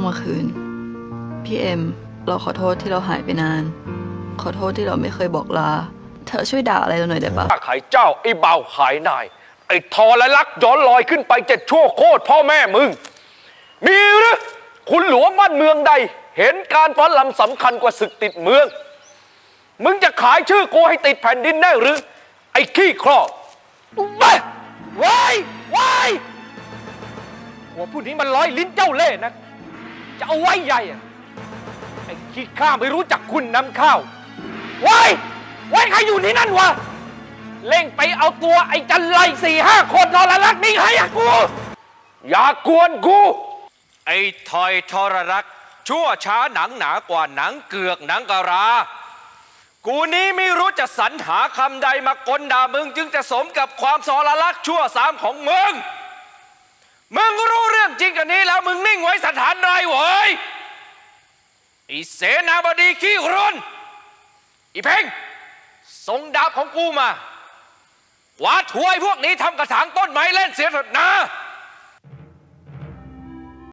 ต้องมาคืน พี่เอ็ม เราขอโทษที่เราหายไปนาน ขอโทษที่เราไม่เคยบอกลา เธอช่วยด่าอะไรเราหน่อยได้ปะข้าขายเจ้า ไอ้เบาขายนาย ไอ้ทอและลักษณ์ย้อนลอยขึ้นไปเจ็ดชั่วโคตรพ่อแม่มึง มีหรือคุณหลวงบ้านเมืองใด เห็นการฟ้อนลำสำคัญกว่าศึกติดเมือง มึงจะขายชื่อกูให้ติดแผ่นดินได้หรือ ไอ้ขี้ครอบไปไว้ไว้หัวผู้นี้มันร้อยลิ้นเจ้าเล่ห์นะ จะเอาไว้ใหญ่อะไอ้ขี้ข้าไม่รู้จักคุณน้ำข้าวไว้ไว้ใครอยู่ที่นั่นวะ เร่งไปเอาตัวไอ้จันไรสี่ห้าคนนอนละลักนี่ให้อะกู อย่ากวนกู ไอ้ทอยทรรักษ์ชั่วช้าหนังหนากว่าหนังเกือกหนังกะรา กูนี้ไม่รู้จะสรรหาคำใดมากลด่ามึง จึงจะสมกับความสรลักษณ์ชั่วสามของมึง มึงรู้เรื่องจริงกันนี้แล้วมึงนิ่งไว้สถานไรเว้ยไอีเสนาบดีขี้รนอีเพ่งส่งดาบของกูมากวาดถวยพวกนี้ทำกระถางต้นไม้เล่นเสียเถิดนะ